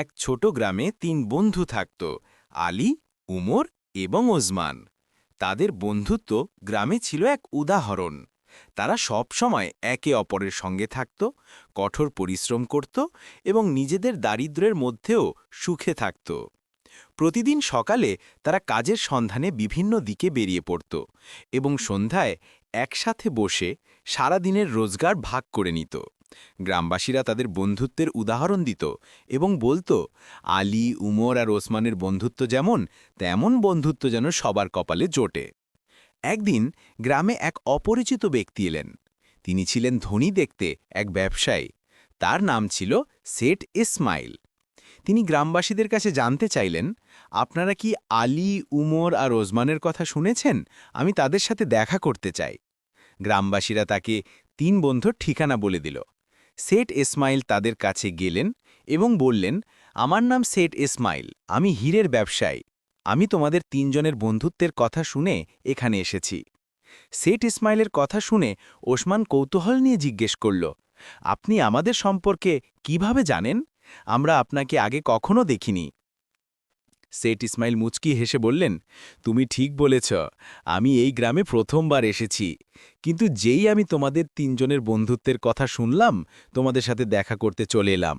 এক ছোট গ্রামে তিন বন্ধু থাকত, আলী, উমর এবং ওজমান তাদের বন্ধুত্ব গ্রামে ছিল এক উদাহরণ। তারা সব সময় একে অপরের সঙ্গে থাকত, কঠোর পরিশ্রম করত এবং নিজেদের দারিদ্র্যের মধ্যেও সুখে থাকত। প্রতিদিন সকালে তারা কাজের সন্ধানে বিভিন্ন দিকে বেরিয়ে পড়ত এবং সন্ধ্যায় একসাথে বসে সারাদিনের রোজগার ভাগ করে নিত। গ্রামবাসীরা তাদের বন্ধুত্বের উদাহরণ দিত এবং বলতো, আলী, উমর আর ওসমানের বন্ধুত্ব যেমন, তেমন বন্ধুত্ব যেন সবার কপালে জোটে। একদিন গ্রামে এক অপরিচিত ব্যক্তি এলেন। তিনি ছিলেন ধনী দেখতে এক ব্যবসায়ী। তার নাম ছিল সেট ইসমাইল। তিনি গ্রামবাসীদের কাছে জানতে চাইলেন, আপনারা কি আলী, উমর আর ওসমানের কথা শুনেছেন? আমি তাদের সাথে দেখা করতে চাই। গ্রামবাসীরা তাকে তিন বন্ধুর ঠিকানা বলে দিল। সেট ইসমাইল তাদের কাছে গেলেন এবং বললেন, আমার নাম সেট ইসমাইল আমি হীরের ব্যবসায়ী। আমি তোমাদের তিনজনের বন্ধুত্বের কথা শুনে এখানে এসেছি। সেট ইসমাইলের কথা শুনে ওসমান কৌতূহল নিয়ে জিজ্ঞেস করল, আপনি আমাদের সম্পর্কে কীভাবে জানেন? আমরা আপনাকে আগে কখনো দেখিনি। সেট ইসমাইল মুচকি হেসে বললেন, তুমি ঠিক বলেছ, আমি এই গ্রামে প্রথমবার এসেছি। কিন্তু যেই আমি তোমাদের তিনজনের বন্ধুত্বের কথা শুনলাম, তোমাদের সাথে দেখা করতে চলে এলাম।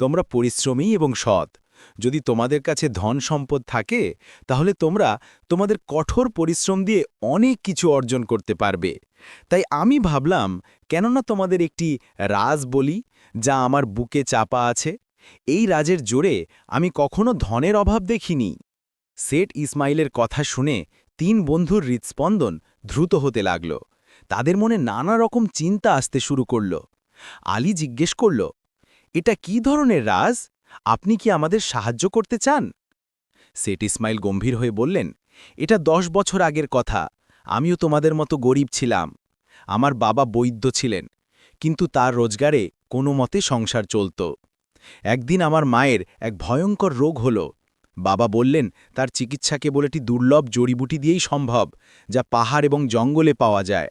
তোমরা পরিশ্রমী এবং সৎ। যদি তোমাদের কাছে ধন সম্পদ থাকে, তাহলে তোমরা তোমাদের কঠোর পরিশ্রম দিয়ে অনেক কিছু অর্জন করতে পারবে। তাই আমি ভাবলাম, কেননা তোমাদের একটি রাজ বলি, যা আমার বুকে চাপা আছে এই রাজের জোরে আমি কখনো ধনের অভাব দেখিনি। সেট ইসমাইলের কথা শুনে তিন বন্ধুর হৃৎস্পন্দন দ্রুত হতে লাগল। তাদের মনে নানা রকম চিন্তা আসতে শুরু করল। আলী জিজ্ঞেস করল, এটা কি ধরনের রাজ? আপনি কি আমাদের সাহায্য করতে চান? সেট ইসমাইল গম্ভীর হয়ে বললেন, এটা দশ বছর আগের কথা। আমিও তোমাদের মতো গরিব ছিলাম। আমার বাবা বৈদ্য ছিলেন, কিন্তু তার রোজগারে কোনো মতে সংসার চলত। একদিন আমার মায়ের এক ভয়ঙ্কর রোগ হল। বাবা বললেন, তার চিকিৎসা কেবল একটি দুর্লভ জড়িবুটি দিয়েই সম্ভব, যা পাহাড় এবং জঙ্গলে পাওয়া যায়।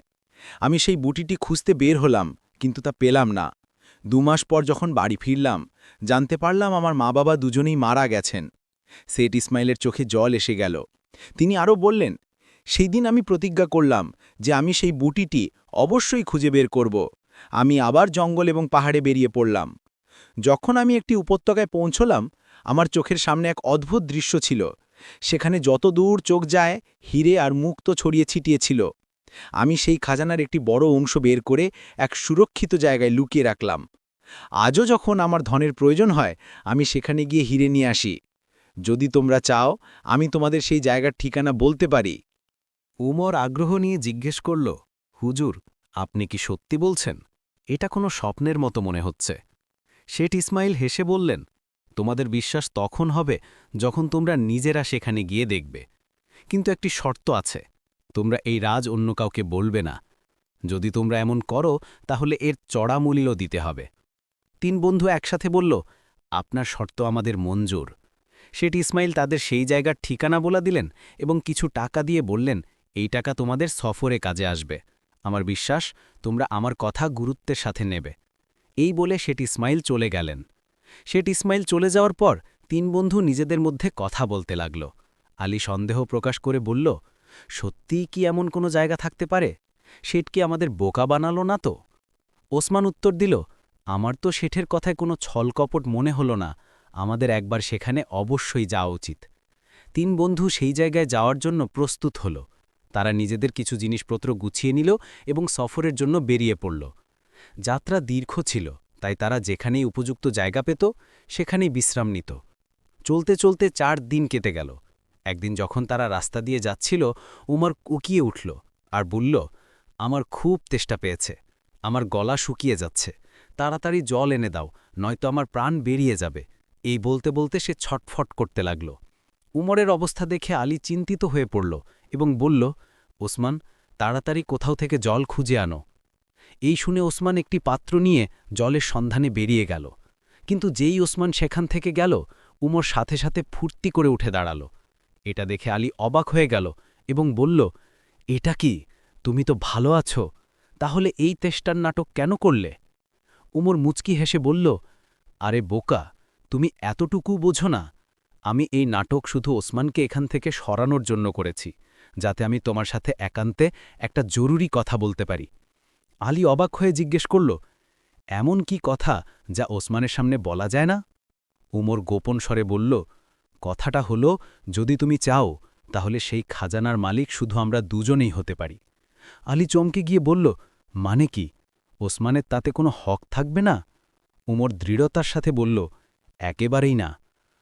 আমি সেই বুটিটি খুঁজতে বের হলাম, কিন্তু তা পেলাম না। দুমাস পর যখন বাড়ি ফিরলাম, জানতে পারলাম আমার মা বাবা দুজনেই মারা গেছেন। সেট ইসমাইলের চোখে জল এসে গেল। তিনি আরও বললেন, সেই দিন আমি প্রতিজ্ঞা করলাম যে আমি সেই বুটিটি অবশ্যই খুঁজে বের করব। আমি আবার জঙ্গল এবং পাহাড়ে বেরিয়ে পড়লাম। যখন আমি একটি উপত্যকায় পৌঁছলাম, আমার চোখের সামনে এক অদ্ভুত দৃশ্য ছিল। সেখানে যত দূর চোখ যায়, হিরে আর মুক্ত ছড়িয়ে ছিটিয়েছিল। আমি সেই খাজানার একটি বড় অংশ বের করে এক সুরক্ষিত জায়গায় লুকিয়ে রাখলাম। আজও যখন আমার ধনের প্রয়োজন হয়, আমি সেখানে গিয়ে হিরে নিয়ে আসি। যদি তোমরা চাও, আমি তোমাদের সেই জায়গার ঠিকানা বলতে পারি। উমর আগ্রহ নিয়ে জিজ্ঞেস করল, হুজুর, আপনি কি সত্যি বলছেন? এটা কোনো স্বপ্নের মতো মনে হচ্ছে। শেঠ ইসমাইল হেসে বললেন, তোমাদের বিশ্বাস তখন হবে যখন তোমরা নিজেরা সেখানে গিয়ে দেখবে। কিন্তু একটি শর্ত আছে, তোমরা এই রাজ অন্য কাউকে বলবে না। যদি তোমরা এমন করো, তাহলে এর চড়া মূল্য দিতে হবে। তিন বন্ধু একসাথে বলল, আপনার শর্ত আমাদের মঞ্জুর। শেঠ ইসমাইল তাদের সেই জায়গার ঠিকানা বলা দিলেন এবং কিছু টাকা দিয়ে বললেন, এই টাকা তোমাদের সফরে কাজে আসবে। আমার বিশ্বাস, তোমরা আমার কথা গুরুত্বের সাথে নেবে। এই বলে শেঠ ইসমাইল চলে গেলেন। শেঠ ইসমাইল চলে যাওয়ার পর তিন বন্ধু নিজেদের মধ্যে কথা বলতে লাগল। আলী সন্দেহ প্রকাশ করে বলল, সত্যিই কি এমন কোনো জায়গা থাকতে পারে? শেঠ কি আমাদের বোকা বানালো না তো? ওসমান উত্তর দিল, আমার তো শেঠের কথায় কোনো ছলকপট মনে হল না। আমাদের একবার সেখানে অবশ্যই যাওয়া উচিত। তিন বন্ধু সেই জায়গায় যাওয়ার জন্য প্রস্তুত হল। তারা নিজেদের কিছু জিনিসপত্র গুছিয়ে নিল এবং সফরের জন্য বেরিয়ে পড়ল। যাত্রা দীর্ঘ ছিল, তাই তারা যেখানেই উপযুক্ত জায়গা পেত, সেখানেই বিশ্রাম নিত। চলতে চলতে চার দিন কেটে গেল। একদিন যখন তারা রাস্তা দিয়ে যাচ্ছিল, উমর উকিয়ে উঠল আর বলল, আমার খুব তেষ্টা পেয়েছে, আমার গলা শুকিয়ে যাচ্ছে, তাড়াতাড়ি জল এনে দাও, নয়তো আমার প্রাণ বেরিয়ে যাবে। এই বলতে বলতে সে ছটফট করতে লাগল। উমরের অবস্থা দেখে আলী চিন্তিত হয়ে পড়ল এবং বলল, ওসমান, তাড়াতাড়ি কোথাও থেকে জল খুঁজে আনো। এই শুনে ওসমান একটি পাত্র নিয়ে জলের সন্ধানে বেরিয়ে গেল। কিন্তু যেই ওসমান সেখান থেকে গেল, উমর সাথে সাথে ফুর্তি করে উঠে দাঁড়াল। এটা দেখে আলী অবাক হয়ে গেল এবং বলল, এটা কি? তুমি তো ভালো আছো। তাহলে এই তেষ্টার নাটক কেন করলে? উমর মুচকি হেসে বলল, আরে বোকা, তুমি এতটুকু বোঝো না। আমি এই নাটক শুধু ওসমানকে এখান থেকে সরানোর জন্য করেছি, যাতে আমি তোমার সাথে একান্তে একটা জরুরি কথা বলতে পারি। আলী অবাক হয়ে জিজ্ঞেস করল, এমন কি কথা যা ওসমানের সামনে বলা যায় না? উমর গোপন স্বরে বলল, কথাটা হলো, যদি তুমি চাও, তাহলে সেই খাজানার মালিক শুধু আমরা দুজনেই হতে পারি। আলী চমকে গিয়ে বলল মানে কি? ওসমানের তাতে কোনো হক থাকবে না? উমর দৃঢ়তার সাথে বলল, একেবারেই না।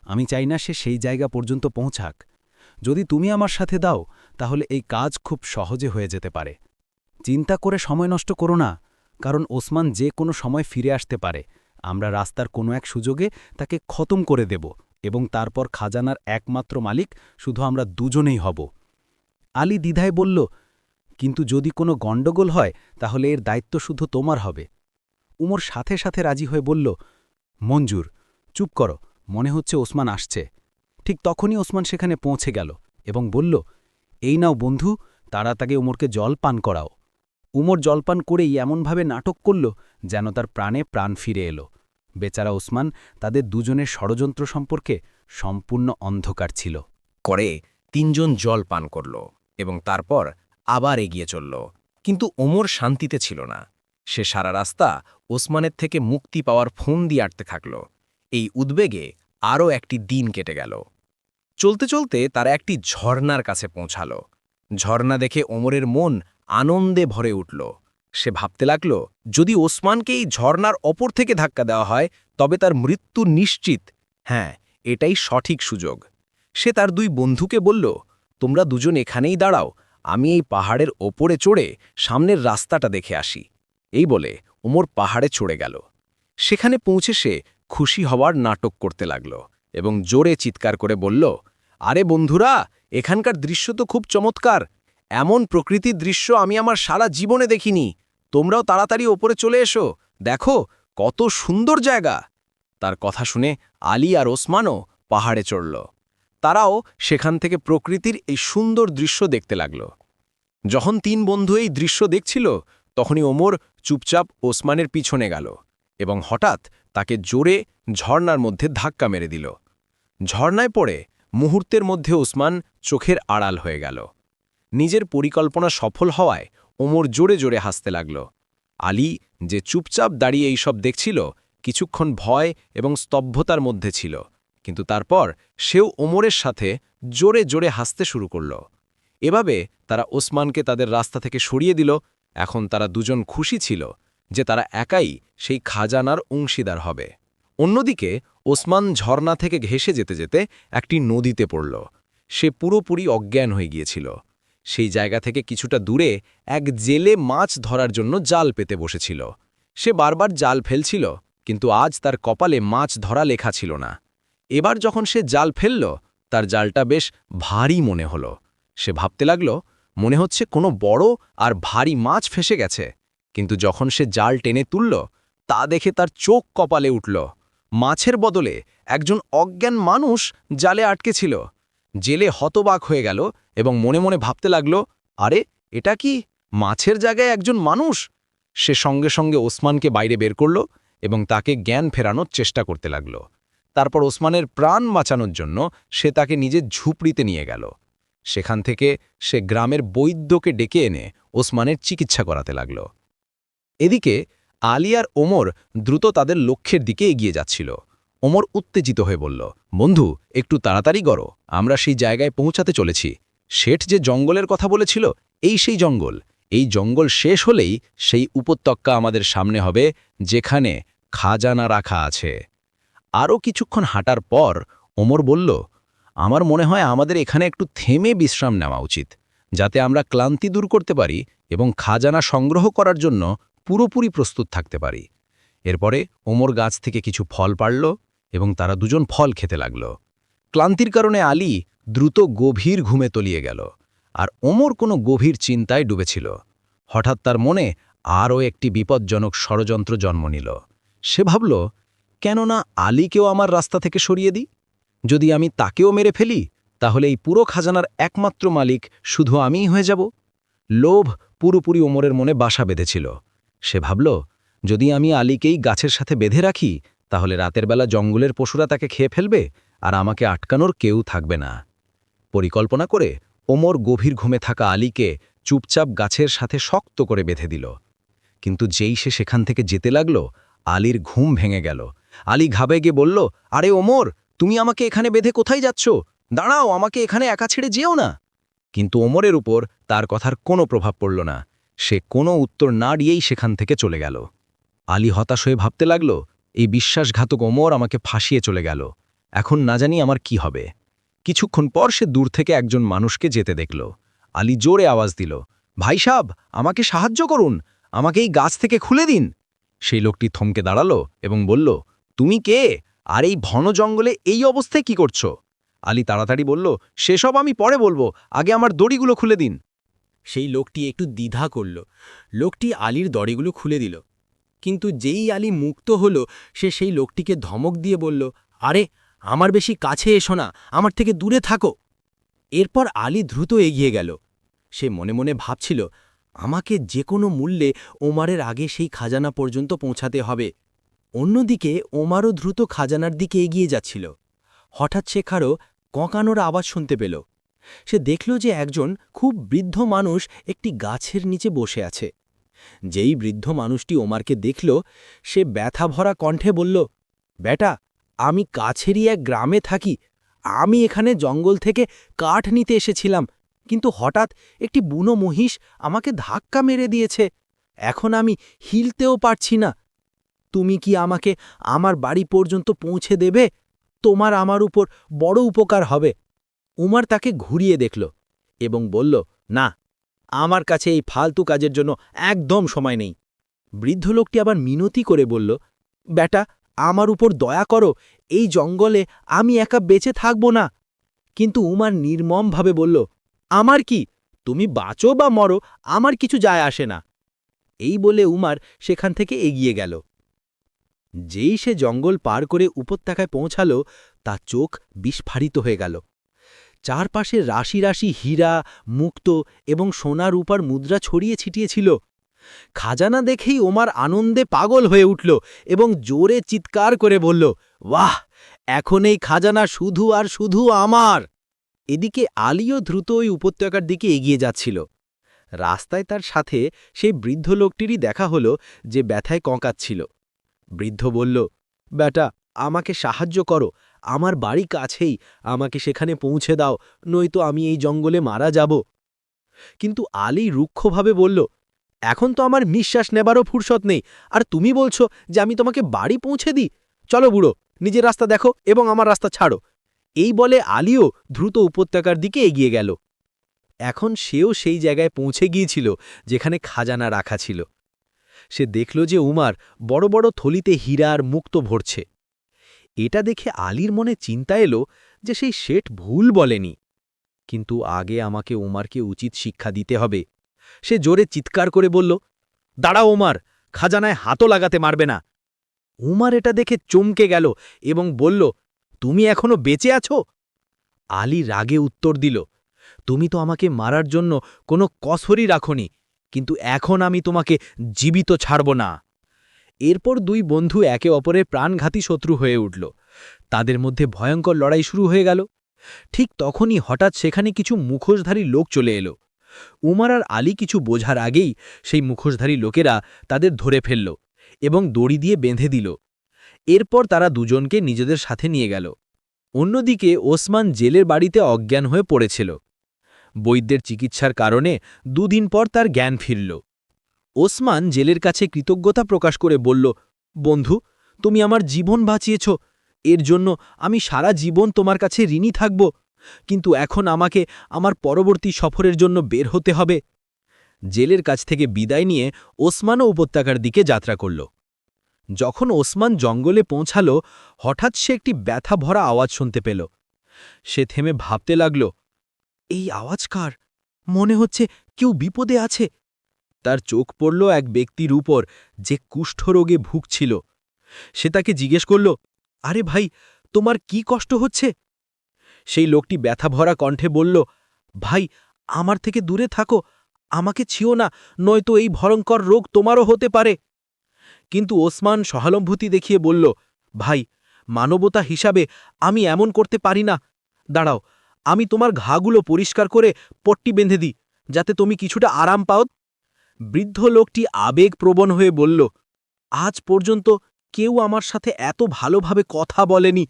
আমি চাই না সে সেই জায়গা পর্যন্ত পৌঁছাক। যদি তুমি আমার সাথে দাও, তাহলে এই কাজ খুব সহজে হয়ে যেতে পারে। চিন্তা করে সময় নষ্ট করো না, কারণ ওসমান যে কোনো সময় ফিরে আসতে পারে। আমরা রাস্তার কোনো এক সুযোগে তাকে খতম করে দেব এবং তারপর খাজানার একমাত্র মালিক শুধু আমরা দুজনেই হব। আলী দ্বিধায় বলল, কিন্তু যদি কোনো গণ্ডগোল হয়, তাহলে এর দায়িত্ব শুধু তোমার হবে। উমর সাথে সাথে রাজি হয়ে বলল, মঞ্জুর, চুপ করো, মনে হচ্ছে ওসমান আসছে। ঠিক তখনই ওসমান সেখানে পৌঁছে গেল এবং বলল, এই নাও বন্ধু তারা তাকে উমরকে জল পান করাও। উমর জলপান করেই এমনভাবে নাটক করল যেন তার প্রাণে প্রাণ ফিরে এলো। বেচারা ওসমান তাদের দুজনের ষড়যন্ত্র সম্পর্কে সম্পূর্ণ অন্ধকার ছিল। করে তিনজন জল পান করল এবং তারপর আবার এগিয়ে চলল। কিন্তু ওমর শান্তিতে ছিল না। সে সারা রাস্তা ওসমানের থেকে মুক্তি পাওয়ার ফোন দিয়ে আটতে থাকল। এই উদ্বেগে আরও একটি দিন কেটে গেল। চলতে চলতে তারা একটি ঝর্ণার কাছে পৌঁছাল। ঝর্ণা দেখে ওমরের মন আনন্দে ভরে উঠল। সে ভাবতে লাগল, যদি ওসমানকে এই ঝর্ণার অপর থেকে ধাক্কা দেওয়া হয়, তবে তার মৃত্যু নিশ্চিত। হ্যাঁ এটাই সঠিক সুযোগ। সে তার দুই বন্ধুকে বলল, তোমরা দুজন এখানেই দাঁড়াও, আমি এই পাহাড়ের ওপরে চড়ে সামনের রাস্তাটা দেখে আসি। এই বলে ওমর পাহাড়ে চড়ে গেল। সেখানে পৌঁছে সে খুশি হওয়ার নাটক করতে লাগল এবং জোরে চিৎকার করে বলল, আরে বন্ধুরা, এখানকার দৃশ্য তো খুব চমৎকার। এমন প্রকৃতির দৃশ্য আমি আমার সারা জীবনে দেখিনি। তোমরাও তাড়াতাড়ি ওপরে চলে এসো। দেখো, কত সুন্দর জায়গা। তার কথা শুনে আলী আর ওসমানও পাহাড়ে চড়ল। তারাও সেখান থেকে প্রকৃতির এই সুন্দর দৃশ্য দেখতে লাগল। যখন তিন বন্ধু এই দৃশ্য দেখছিল, তখনই ওমর চুপচাপ ওসমানের পিছনে গেল এবং হঠাৎ তাকে জোরে ঝর্ণার মধ্যে ধাক্কা মেরে দিল। ঝর্ণায় পড়ে মুহূর্তের মধ্যে ওসমান চোখের আড়াল হয়ে গেল। নিজের পরিকল্পনা সফল হওয়ায় ওমর জোরে জোরে হাসতে লাগল। আলী যে চুপচাপ দাঁড়িয়ে এইসব দেখছিল, কিছুক্ষণ ভয় এবং স্তব্ধতার মধ্যে ছিল। কিন্তু তারপর সেও ওমরের সাথে জোরে জোরে হাসতে শুরু করল। এভাবে তারা ওসমানকে তাদের রাস্তা থেকে সরিয়ে দিল। এখন তারা দুজন খুশি ছিল যে তারা একাই সেই খাজানার অংশীদার হবে। অন্যদিকে ওসমান ঝর্ণা থেকে ঘেসে যেতে যেতে একটি নদীতে পড়ল। সে পুরোপুরি অজ্ঞান হয়ে গিয়েছিল। সেই জায়গা থেকে কিছুটা দূরে এক জেলে মাছ ধরার জন্য জাল পেতে বসেছিল। সে বারবার জাল ফেলছিল, কিন্তু আজ তার কপালে মাছ ধরা লেখা ছিল না। এবার যখন সে জাল ফেলল, তার জালটা বেশ ভারী মনে হল। সে ভাবতে লাগল, মনে হচ্ছে কোনো বড় আর ভারী মাছ ফেসে গেছে। কিন্তু যখন সে জাল টেনে তুলল, তা দেখে তার চোখ কপালে উঠল। মাছের বদলে একজন অজ্ঞান মানুষ জালে আটকে ছিল। জেলে হতবাক হয়ে গেল এবং মনে মনে ভাবতে লাগল, আরে, এটা কি মাছের জায়গায় একজন মানুষ? সে সঙ্গে সঙ্গে ওসমানকে বাইরে বের করল এবং তাকে জ্ঞান ফেরানোর চেষ্টা করতে লাগল। তারপর ওসমানের প্রাণ বাঁচানোর জন্য সে তাকে নিজের ঝুপড়িতে নিয়ে গেল। সেখান থেকে সে গ্রামের বৈদ্যকে ডেকে এনে ওসমানের চিকিৎসা করাতে লাগল। এদিকে আলী আর ওমর দ্রুত তাদের লক্ষ্যের দিকে এগিয়ে যাচ্ছিল। ওমর উত্তেজিত হয়ে বলল, বন্ধু, একটু তাড়াতাড়ি করো, আমরা সেই জায়গায় পৌঁছাতে চলেছি। শেঠ যে জঙ্গলের কথা বলেছিল, এই সেই জঙ্গল। এই জঙ্গল শেষ হলেই সেই উপত্যকা আমাদের সামনে হবে, যেখানে খাজানা রাখা আছে। আরও কিছুক্ষণ হাঁটার পর ওমর বলল, আমার মনে হয় আমাদের এখানে একটু থেমে বিশ্রাম নেওয়া উচিত, যাতে আমরা ক্লান্তি দূর করতে পারি এবং খাজানা সংগ্রহ করার জন্য পুরোপুরি প্রস্তুত থাকতে পারি। এরপরে ওমর গাছ থেকে কিছু ফল পাড়ল এবং তারা দুজন ফল খেতে লাগল। ক্লান্তির কারণে আলী দ্রুত গভীর ঘুমে তলিয়ে গেল, আর ওমর কোনো গভীর চিন্তায় ডুবেছিল। হঠাৎ তার মনে আরও একটি বিপজ্জনক ষড়যন্ত্র জন্ম নিল। সে ভাবল, কেননা আলীকেও আমার রাস্তা থেকে সরিয়ে দিই? যদি আমি তাকেও মেরে ফেলি, তাহলে এই পুরো খাজানার একমাত্র মালিক শুধু আমিই হয়ে যাব? লোভ পুরোপুরি ওমরের মনে বাসা বেঁধেছিল। সে ভাবল, যদি আমি আলীকেই গাছের সাথে বেঁধে রাখি, তাহলে রাতের বেলা জঙ্গলের পশুরা তাকে খেয়ে ফেলবে আর আমাকে আটকানোর কেউ থাকবে না। পরিকল্পনা করে ওমর গভীর ঘুমে থাকা আলীকে চুপচাপ গাছের সাথে শক্ত করে বেঁধে দিল। কিন্তু যেই সে সেখান থেকে যেতে লাগল, আলীর ঘুম ভেঙে গেল। আলী ঘাবে গিয়ে বলল, আরে ওমর, তুমি আমাকে এখানে বেঁধে কোথায় যাচ্ছ? দাঁড়াও, আমাকে এখানে একা ছেড়ে যেও না। কিন্তু ওমরের উপর তার কথার কোনো প্রভাব পড়ল না। সে কোনো উত্তর না দিয়েই সেখান থেকে চলে গেল। আলী হতাশ হয়ে ভাবতে লাগল, এই বিশ্বাসঘাতক ওমর আমাকে ফাঁসিয়ে চলে গেল। এখন না জানি আমার কি হবে। কিছুক্ষণ পর সে দূর থেকে একজন মানুষকে যেতে দেখল। আলী জোরে আওয়াজ দিল, ভাই সাব, আমাকে সাহায্য করুন। আমাকে এই গাছ থেকে খুলে দিন। সেই লোকটি থমকে দাঁড়াল এবং বলল, তুমি কে? আর এই ঘন জঙ্গলে এই অবস্থায় কি করছ? আলী তাড়াতাড়ি বলল, সেসব আমি পরে বলব। আগে আমার দড়িগুলো খুলে দিন। সেই লোকটি একটু দ্বিধা করল। লোকটি আলীর দড়িগুলো খুলে দিল। কিন্তু যেই আলী মুক্ত হল, সে সেই লোকটিকে ধমক দিয়ে বলল, আরে আমার বেশি কাছে এসো না, আমার থেকে দূরে থাকো। এরপর আলী দ্রুত এগিয়ে গেল। সে মনে মনে ভাবছিল, আমাকে যে কোনো মূল্যে ওমারের আগে সেই খাজানা পর্যন্ত পৌঁছাতে হবে। অন্যদিকে ওমারও দ্রুত খাজানার দিকে এগিয়ে যাচ্ছিল। হঠাৎ শেখারও কঁকানোর আওয়াজ শুনতে পেল। সে দেখল যে একজন খুব বৃদ্ধ মানুষ একটি গাছের নিচে বসে আছে। যেই বৃদ্ধ মানুষটি ওমারকে দেখল, সে ব্যথা ভরা কণ্ঠে বলল, বেটা আমি কাছেরই এক গ্রামে থাকি। আমি এখানে জঙ্গল থেকে কাঠ নিতে এসেছিলাম, কিন্তু হঠাৎ একটি বুনো মহিষ আমাকে ধাক্কা মেরে দিয়েছে। এখন আমি হিলতেও পারছি না। তুমি কি আমাকে আমার বাড়ি পর্যন্ত পৌঁছে দেবে? তোমার আমার উপর বড় উপকার হবে। উমার তাকে ঘুরিয়ে দেখল এবং বলল, না, আমার কাছে এই ফালতু কাজের জন্য একদম সময় নেই। বৃদ্ধ লোকটি আবার মিনতি করে বলল, বেটা আমার উপর দয়া করো, এই জঙ্গলে আমি একা বেঁচে থাকব না। কিন্তু উমার নির্মমভাবে বলল, আমার কি? তুমি বাঁচো বা মরো, আমার কিছু যায় আসে না। এই বলে উমার সেখান থেকে এগিয়ে গেল। যেই সে জঙ্গল পার করে উপত্যকায় পৌঁছাল, তা চোখ বিস্ফারিত হয়ে গেল। চারপাশে রাশি রাশি হীরা, মুক্ত এবং সোনার রূপার মুদ্রা ছড়িয়ে ছিটিয়েছিল খাজানা দেখেই ওমার আনন্দে পাগল হয়ে উঠল এবং জোরে চিৎকার করে বলল বাহ এখন এই খাজানা শুধু আর শুধু আমার! এদিকে আলিও দ্রুত ওই উপত্যকার দিকে এগিয়ে যাচ্ছিল। রাস্তায় তার সাথে সেই বৃদ্ধ লোকটিরই দেখা হল যে ব্যথায় কঁকাচ্ছিল। বৃদ্ধ বলল, বেটা, আমাকে সাহায্য করো, আমার বাড়ি কাছেই, আমাকে সেখানে পৌঁছে দাও, নয়তো আমি এই জঙ্গলে মারা যাব। কিন্তু আলী রুক্ষভাবে বলল এখন তো আমার নিঃশ্বাস নেবারও ফুরসত নেই। আর তুমি বলছো যে আমি তোমাকে বাড়ি পৌঁছে দিই? চলো বুড়ো, নিজের রাস্তা দেখো এবং আমার রাস্তা ছাড়ো। এই বলে আলিও দ্রুত উপত্যকার দিকে এগিয়ে গেল। এখন সেও সেই জায়গায় পৌঁছে গিয়েছিল, যেখানে খাজানা রাখা ছিল। সে দেখল যে উমার বড় বড় থলিতে হীরা আর মুক্ত ভরছে। এটা দেখে আলীর মনে চিন্তা এলো যে সেই শেঠ ভুল বলেনি। কিন্তু আগে আমাকে উমারকে উচিত শিক্ষা দিতে হবে। সে জোরে চিৎকার করে বলল দাঁড়া ওমার, খাজানায় হাতও লাগাতে মারবে না। উমার এটা দেখে চমকে গেল এবং বলল, তুমি এখনও বেঁচে আছো? আলী রাগে উত্তর দিল, তুমি তো আমাকে মারার জন্য কোনো কসরই রাখনি, কিন্তু এখন আমি তোমাকে জীবিত ছাড়ব না। এরপর দুই বন্ধু একে অপরের প্রাণঘাতী শত্রু হয়ে উঠল। তাদের মধ্যে ভয়ঙ্কর লড়াই শুরু হয়ে গেল। ঠিক তখনই হঠাৎ সেখানে কিছু মুখোশধারী লোক চলে এলো। উমার আর আলী কিছু বোঝার আগেই সেই মুখোশধারী লোকেরা তাদের ধরে ফেলল এবং দড়ি দিয়ে বেঁধে দিল। এরপর তারা দুজনকে নিজেদের সাথে নিয়ে গেল। অন্যদিকে ওসমান জেলের বাড়িতে অজ্ঞান হয়ে পড়েছিল। বৈদ্যের চিকিৎসার কারণে দুদিন পর তার জ্ঞান ফিরল। ওসমান জেলের কাছে কৃতজ্ঞতা প্রকাশ করে বলল, বন্ধু, তুমি আমার জীবন বাঁচিয়েছ। এর জন্য আমি সারা জীবন তোমার কাছে ঋণী থাকব। কিন্তু এখন আমাকে আমার পরবর্তী সফরের জন্য বের হতে হবে। জেলের কাছ থেকে বিদায় নিয়ে ওসমানও উপত্যকার দিকে যাত্রা করল। যখন ওসমান জঙ্গলে পৌঁছাল, হঠাৎ সে একটি ব্যথা ভরা আওয়াজ শুনতে পেল। সে থেমে ভাবতে লাগল, এই আওয়াজ কার? মনে হচ্ছে কেউ বিপদে আছে। তার চোখ পড়ল এক ব্যক্তির উপর যে কুষ্ঠরোগে ভুগছিল। সে তাকে জিজ্ঞেস করল, আরে ভাই, তোমার কি কষ্ট হচ্ছে? সেই লোকটি ব্যথা ভরা কণ্ঠে বলল, ভাই, আমার থেকে দূরে থাকো, আমাকে ছিও না, নয়তো এই ভয়ঙ্কর রোগ তোমারও হতে পারে। কিন্তু ওসমান সহানুভূতি দেখিয়ে বলল, ভাই, মানবতা হিসাবে আমি এমন করতে পারি না। দাঁড়াও, আমি তোমার ঘাগুলো পরিষ্কার করে পট্টি বেঁধে দিই, যাতে তুমি কিছুটা আরাম পাও। বৃদ্ধ লোকটি আবেগপ্রবণ হয়ে বলল, আজ পর্যন্ত কেউ আমার সাথে এত ভালোভাবে কথা বলেনি।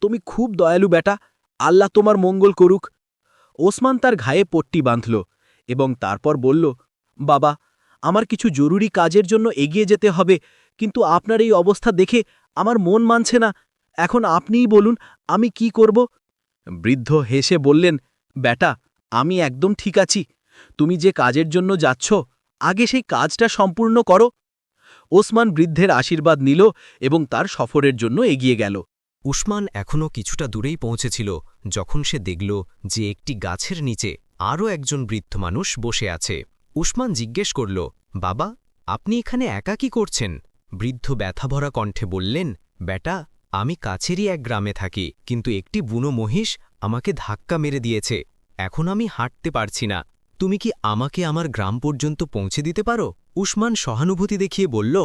তুমি খুব দয়ালু বেটা আল্লাহ তোমার মঙ্গল করুক। ওসমান তার ঘায়ে পট্টি বাঁধল এবং তারপর বলল, বাবা, আমার কিছু জরুরি কাজের জন্য এগিয়ে যেতে হবে, কিন্তু আপনার এই অবস্থা দেখে আমার মন মানছে না। এখন আপনিই বলুন, আমি কি করব? বৃদ্ধ হেসে বললেন, বেটা, আমি একদম ঠিক আছি। তুমি যে কাজের জন্য যাচ্ছ, আগে সেই কাজটা সম্পূর্ণ করো। ওসমান বৃদ্ধের আশীর্বাদ নিল এবং তার সফরের জন্য এগিয়ে গেল। উসমান এখনও কিছুটা দূরেই পৌঁছেছিল যখন সে দেখল যে একটি গাছের নিচে আরও একজন বৃদ্ধ মানুষ বসে আছে। উসমান জিজ্ঞেস করল, বাবা, আপনি এখানে একা কি করছেন? বৃদ্ধ ব্যথাভরা কণ্ঠে বললেন, বেটা, আমি কাছেরই এক গ্রামে থাকি, কিন্তু একটি বুনো মহিষ আমাকে ধাক্কা মেরে দিয়েছে। এখন আমি হাঁটতে পারছি না। তুমি কি আমাকে আমার গ্রাম পর্যন্ত পৌঁছে দিতে পারো? উসমান সহানুভূতি দেখিয়ে বলল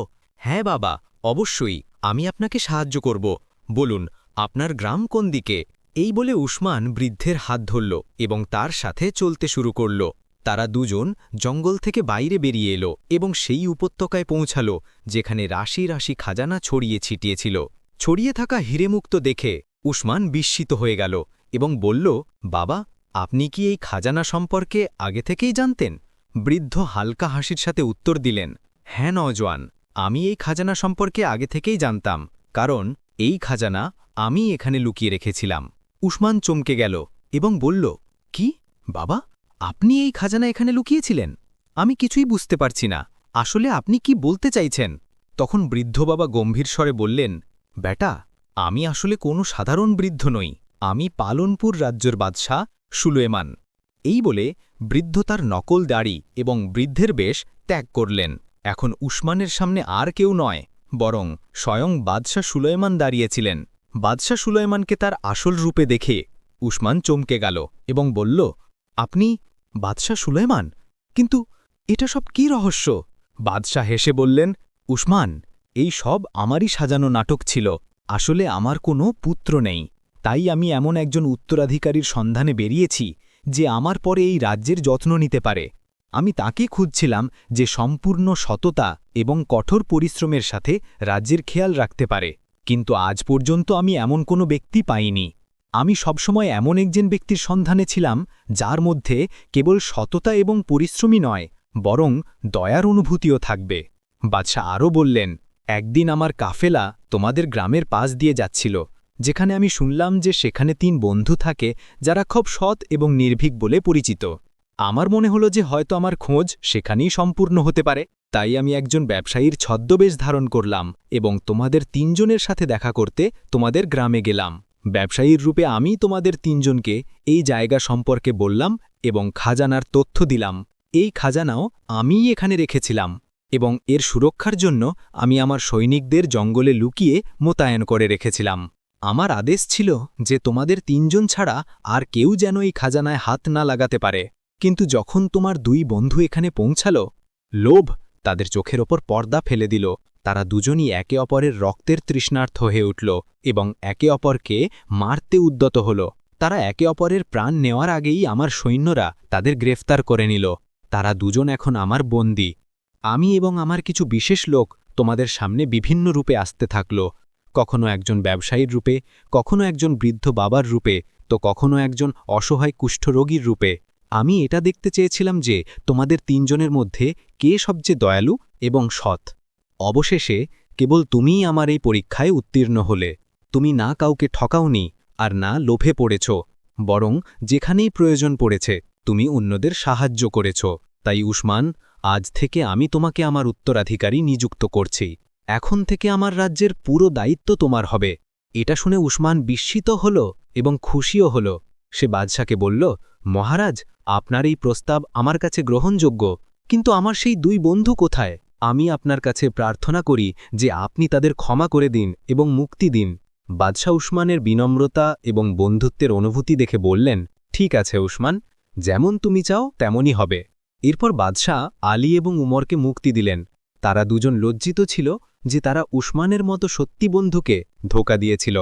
হ্যাঁ বাবা, অবশ্যই। আমি আপনাকে সাহায্য করব। বলুন, আপনার গ্রাম কোন দিকে? এই বলে উসমান বৃদ্ধের হাত ধরল এবং তার সাথে চলতে শুরু করল। তারা দুজন জঙ্গল থেকে বাইরে বেরিয়ে এলো এবং সেই উপত্যকায় পৌঁছাল, যেখানে রাশি রাশি খাজানা ছড়িয়ে ছিটিয়েছিল। ছড়িয়ে থাকা হিরেমুক্ত দেখে উসমান বিস্মিত হয়ে গেল এবং বলল, বাবা, আপনি কি এই খাজানা সম্পর্কে আগে থেকেই জানতেন? বৃদ্ধ হালকা হাসির সাথে উত্তর দিলেন হ্যাঁ নজওয়ান আমি এই খাজানা সম্পর্কে আগে থেকেই জানতাম, কারণ এই খাজানা আমি এখানে লুকিয়ে রেখেছিলাম। উসমান চমকে গেল এবং বলল, কি? বাবা, আপনি এই খাজানা এখানে লুকিয়েছিলেন? আমি কিছুই বুঝতে পারছি না। আসলে আপনি কি বলতে চাইছেন? তখন বৃদ্ধ বাবা গম্ভীর স্বরে বললেন, বেটা, আমি আসলে কোনো সাধারণ বৃদ্ধ নই। আমি পালনপুর রাজ্যের বাদশাহ সুলেমান। এই বলে বৃদ্ধ তার নকল দাড়ি এবং বৃদ্ধের বেশ ত্যাগ করলেন। এখন উসমানের সামনে আর কেউ নয়। বরং স্বয়ং বাদশাহ সুলেমান দাঁড়িয়েছিলেন। বাদশাহ সুলয়মানকে তার আসল রূপে দেখে উসমান চমকে গেল এবং বলল, আপনি বাদশাহ সুলেমান কিন্তু এটা সব কি রহস্য? বাদশাহ হেসে বললেন, উসমান, এই সব আমারই সাজানো নাটক ছিল। আসলে আমার কোনো পুত্র নেই। তাই আমি এমন একজন উত্তরাধিকারীর সন্ধানে বেরিয়েছি যে আমার পরে এই রাজ্যের যত্ন নিতে পারে। আমি তাকে খুঁজছিলাম যে সম্পূর্ণ সততা এবং কঠোর পরিশ্রমের সাথে রাজ্যের খেয়াল রাখতে পারে, কিন্তু আজ পর্যন্ত আমি এমন কোনো ব্যক্তি পাইনি। আমি সবসময় এমন একজন ব্যক্তির সন্ধানে ছিলাম যার মধ্যে কেবল সততা এবং পরিশ্রমী নয়, বরং দয়ার অনুভূতিও থাকবে। বাদশাহ আরও বললেন, একদিন আমার কাফেলা তোমাদের গ্রামের পাশ দিয়ে যাচ্ছিল, যেখানে আমি শুনলাম যে সেখানে তিন বন্ধু থাকে যারা খুব সৎ এবং নির্ভীক বলে পরিচিত। আমার মনে হলো যে হয়তো আমার খোঁজ সেখানেই সম্পূর্ণ হতে পারে, তাই আমি একজন ব্যবসায়ীর ছদ্মবেশ ধারণ করলাম এবং তোমাদের তিনজনের সাথে দেখা করতে তোমাদের গ্রামে গেলাম। ব্যবসায়ীর রূপে আমি তোমাদের তিনজনকে এই জায়গা সম্পর্কে বললাম এবং খাজানার তথ্য দিলাম। এই খাজানাও আমিই এখানে রেখেছিলাম এবং এর সুরক্ষার জন্য আমি আমার সৈনিকদের জঙ্গলে লুকিয়ে মোতায়েন করে রেখেছিলাম। আমার আদেশ ছিল যে তোমাদের তিনজন ছাড়া আর কেউ যেন এই খাজানায় হাত না লাগাতে পারে। কিন্তু যখন তোমার দুই বন্ধু এখানে পৌঁছাল, লোভ তাদের চোখের ওপর পর্দা ফেলে দিল। তারা দুজনই একে অপরের রক্তের তৃষ্ণার্থ হয়ে উঠল এবং একে অপরকে মারতে উদ্যত হল। তারা একে অপরের প্রাণ নেওয়ার আগেই আমার সৈন্যরা তাদের গ্রেফতার করে নিল। তারা দুজন এখন আমার বন্দী। আমি এবং আমার কিছু বিশেষ লোক তোমাদের সামনে বিভিন্ন রূপে আসতে থাকল। কখনো একজন ব্যবসায়ীর রূপে, কখনো একজন বৃদ্ধ বাবার রূপে, তো কখনো একজন অসহায় কুষ্ঠরোগীর রূপে। আমি এটা দেখতে চেয়েছিলাম যে তোমাদের তিনজনের মধ্যে কে সবচেয়ে দয়ালু এবং সৎ। অবশেষে কেবল তুমিই আমার এই পরীক্ষায় উত্তীর্ণ হলে। তুমি না কাউকে ঠকাওনি আর না লোভে পড়েছ, বরং যেখানেই প্রয়োজন পড়েছে তুমি অন্যদের সাহায্য করেছ। তাই উসমান, আজ থেকে আমি তোমাকে আমার উত্তরাধিকারী নিযুক্ত করছি। এখন থেকে আমার রাজ্যের পুরো দায়িত্ব তোমার হবে। এটা শুনে উসমান বিস্মিত হল এবং খুশিও হল। সে বাদশাকে বলল, মহারাজ আপনার এই প্রস্তাব আমার কাছে গ্রহণযোগ্য, কিন্তু আমার সেই দুই বন্ধু কোথায়? আমি আপনার কাছে প্রার্থনা করি যে আপনি তাদের ক্ষমা করে দিন এবং মুক্তি দিন। বাদশাহ উসমানের বিনম্রতা এবং বন্ধুত্বের অনুভূতি দেখে বললেন, ঠিক আছে উসমান, যেমন তুমি চাও তেমনই হবে। এরপর বাদশাহ আলী এবং উমরকে মুক্তি দিলেন। তারা দুজন লজ্জিত ছিল যে তারা উসমানের মতো সত্যি বন্ধুকে ধোকা দিয়েছিল।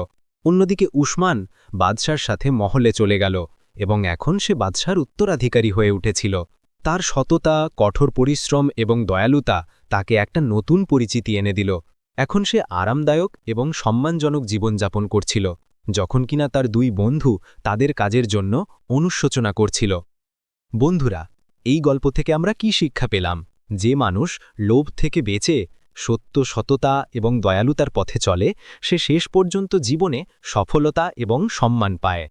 অন্যদিকে উসমান বাদশার সাথে মহলে চলে গেল। এবং এখন সে বাদশার উত্তরাধিকারী হয়ে উঠেছিল। তার সততা, কঠোর পরিশ্রম এবং দয়ালুতা তাকে একটা নতুন পরিচিতি এনে দিল। এখন সে আরামদায়ক এবং সম্মানজনক জীবনযাপন করছিল, যখন কিনা তার দুই বন্ধু তাদের কাজের জন্য অনুশোচনা করছিল। বন্ধুরা, এই গল্প থেকে আমরা কি শিক্ষা পেলাম? যে মানুষ লোভ থেকে বেঁচে, সত্য, সততা এবং দয়ালুতার পথে চলে, সে শেষ পর্যন্ত জীবনে সফলতা এবং সম্মান পায়।